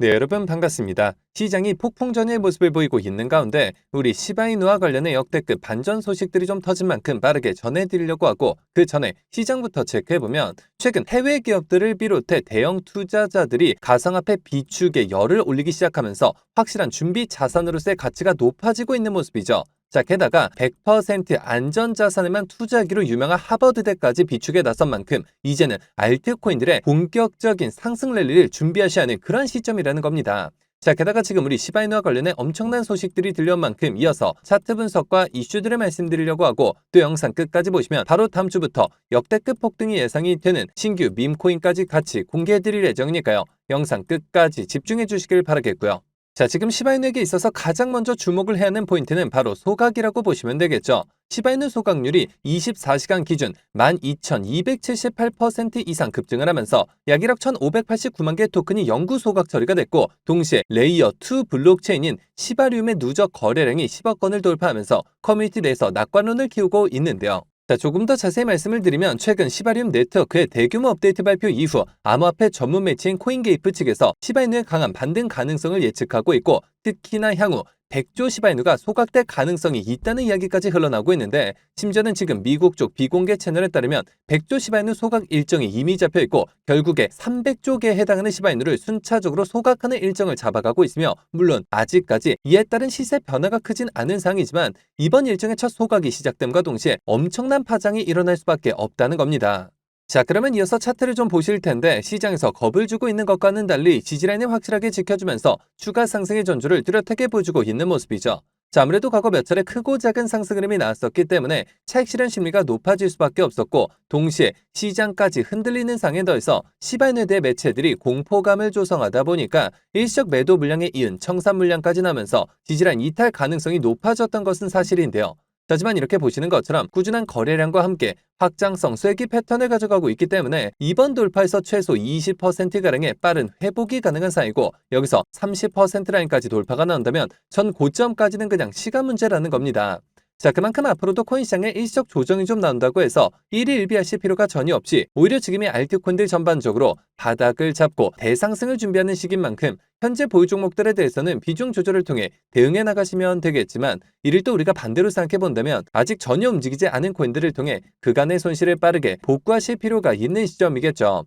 네, 여러분 반갑습니다. 시장이 폭풍전의 모습을 보이고 있는 가운데 우리 시바이누와 관련해 역대급 반전 소식들이 좀 터진 만큼 빠르게 전해드리려고 하고 그 전에 시장부터 체크해보면 최근 해외 기업들을 비롯해 대형 투자자들이 가상화폐 비축에 열을 올리기 시작하면서 확실한 준비 자산으로서의 가치가 높아지고 있는 모습이죠. 자, 게다가 100% 안전자산에만 투자하기로 유명한 하버드대까지 비축에 나선 만큼 이제는 알트코인들의 본격적인 상승 랠리를 준비하셔야 하는 그런 시점이라는 겁니다. 자, 게다가 지금 우리 시바이누와 관련해 엄청난 소식들이 들려온 만큼 이어서 차트 분석과 이슈들을 말씀드리려고 하고 또 영상 끝까지 보시면 바로 다음 주부터 역대급 폭등이 예상이 되는 신규 밈코인까지 같이 공개해드릴 예정이니까요. 영상 끝까지 집중해 주시길 바라겠고요. 자, 지금 시바이누에게 있어서 가장 먼저 주목을 해야 하는 포인트는 바로 소각이라고 보시면 되겠죠. 시바이누 소각률이 24시간 기준 12,278% 이상 급증을 하면서 약 1억 1,589만 개 토큰이 영구 소각 처리가 됐고 동시에 레이어 2 블록체인인 시바리움의 누적 거래량이 10억 건을 돌파하면서 커뮤니티 내에서 낙관론을 키우고 있는데요. 자, 조금 더 자세히 말씀을 드리면 최근 시바리움 네트워크의 대규모 업데이트 발표 이후 암호화폐 전문 매체인 코인게이프 측에서 시바이누의 강한 반등 가능성을 예측하고 있고 특히나 향후 100조 시바이누가 소각될 가능성이 있다는 이야기까지 흘러나오고 있는데 심지어는 지금 미국 쪽 비공개 채널에 따르면 100조 시바이누 소각 일정이 이미 잡혀 있고 결국에 300조 개에 해당하는 시바이누를 순차적으로 소각하는 일정을 잡아가고 있으며 물론 아직까지 이에 따른 시세 변화가 크진 않은 상황이지만 이번 일정의 첫 소각이 시작됨과 동시에 엄청난 파장이 일어날 수밖에 없다는 겁니다. 자, 그러면 이어서 차트를 좀 보실 텐데 시장에서 겁을 주고 있는 것과는 달리 지지라인을 확실하게 지켜주면서 추가 상승의 전주를 뚜렷하게 보여주고 있는 모습이죠. 자, 아무래도 과거 몇 차례 크고 작은 상승 흐름이 나왔었기 때문에 차익 실현 심리가 높아질 수밖에 없었고 동시에 시장까지 흔들리는 상에 더해서 시바인에 대해 매체들이 공포감을 조성하다 보니까 일시적 매도 물량에 이은 청산 물량까지 나면서 지지라인 이탈 가능성이 높아졌던 것은 사실인데요. 하지만 이렇게 보시는 것처럼 꾸준한 거래량과 함께 확장성 쐐기 패턴을 가져가고 있기 때문에 이번 돌파에서 최소 20%가량의 빠른 회복이 가능한 사이고 여기서 30% 라인까지 돌파가 나온다면 전 고점까지는 그냥 시간 문제라는 겁니다. 자, 그만큼 앞으로도 코인 시장에 일시적 조정이 좀 나온다고 해서 일희일비하실 필요가 전혀 없이 오히려 지금이 알트코인들 전반적으로 바닥을 잡고 대상승을 준비하는 시기인 만큼 현재 보유 종목들에 대해서는 비중 조절을 통해 대응해 나가시면 되겠지만 이를 또 우리가 반대로 생각해 본다면 아직 전혀 움직이지 않은 코인들을 통해 그간의 손실을 빠르게 복구하실 필요가 있는 시점이겠죠.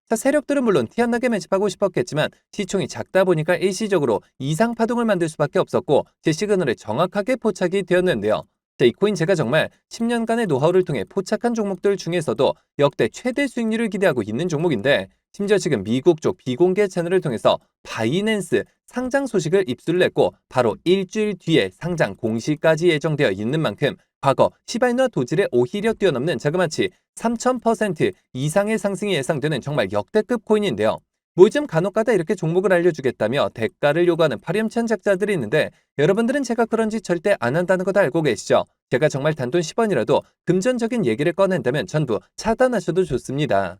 자, 세력들은 물론 티 안 나게 매집하고 싶었겠지만 시총이 작다 보니까 일시적으로 이상 파동을 만들 수밖에 없었고 제 시그널에 정확하게 포착이 되었는데요. 자, 이 코인 제가 정말 10년간의 노하우를 통해 포착한 종목들 중에서도 역대 최대 수익률을 기대하고 있는 종목인데 심지어 지금 미국 쪽 비공개 채널을 통해서 바이낸스 상장 소식을 입수를 했고 바로 일주일 뒤에 상장 공시까지 예정되어 있는 만큼 과거 시바이누와 도질의 오히려 뛰어넘는 자그마치 3000% 이상의 상승이 예상되는 정말 역대급 코인인데요. 뭐 요즘 간혹가다 이렇게 종목을 알려주겠다며 대가를 요구하는 파렴치한 작자들이 있는데 여러분들은 제가 그런 짓 절대 안 한다는 거 다 알고 계시죠? 제가 정말 단돈 10원이라도 금전적인 얘기를 꺼낸다면 전부 차단하셔도 좋습니다.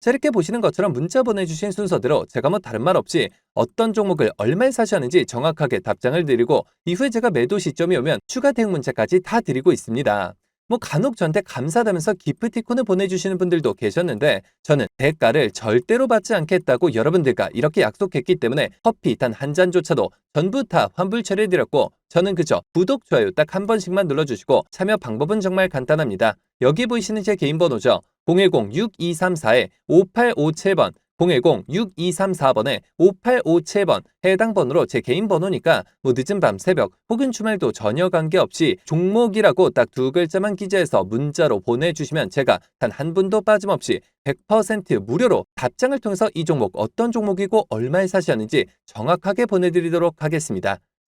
자, 이렇게 보시는 것처럼 문자 보내주신 순서대로 제가 뭐 다른 말 없이 어떤 종목을 얼마에 사셨는지 정확하게 답장을 드리고 이후에 제가 매도 시점이 오면 추가 대응 문자까지 다 드리고 있습니다. 뭐 간혹 저한테 감사하다면서 기프티콘을 보내주시는 분들도 계셨는데 저는 대가를 절대로 받지 않겠다고 여러분들과 이렇게 약속했기 때문에 커피 단 한 잔조차도 전부 다 환불 처리해드렸고 저는 그저 구독, 좋아요 딱 한 번씩만 눌러주시고 참여 방법은 정말 간단합니다. 여기 보이시는 제 개인 번호죠. 010-6234-5857번 010-6234번에 5857번 해당 번호로 제 개인 번호니까 뭐 늦은 밤 새벽 혹은 주말도 전혀 관계없이 종목이라고 딱 두 글자만 기재해서 문자로 보내주시면 제가 단 한 분도 빠짐없이 100% 무료로 답장을 통해서 이 종목 어떤 종목이고 얼마에 사시었는지 정확하게 보내드리도록 하겠습니다.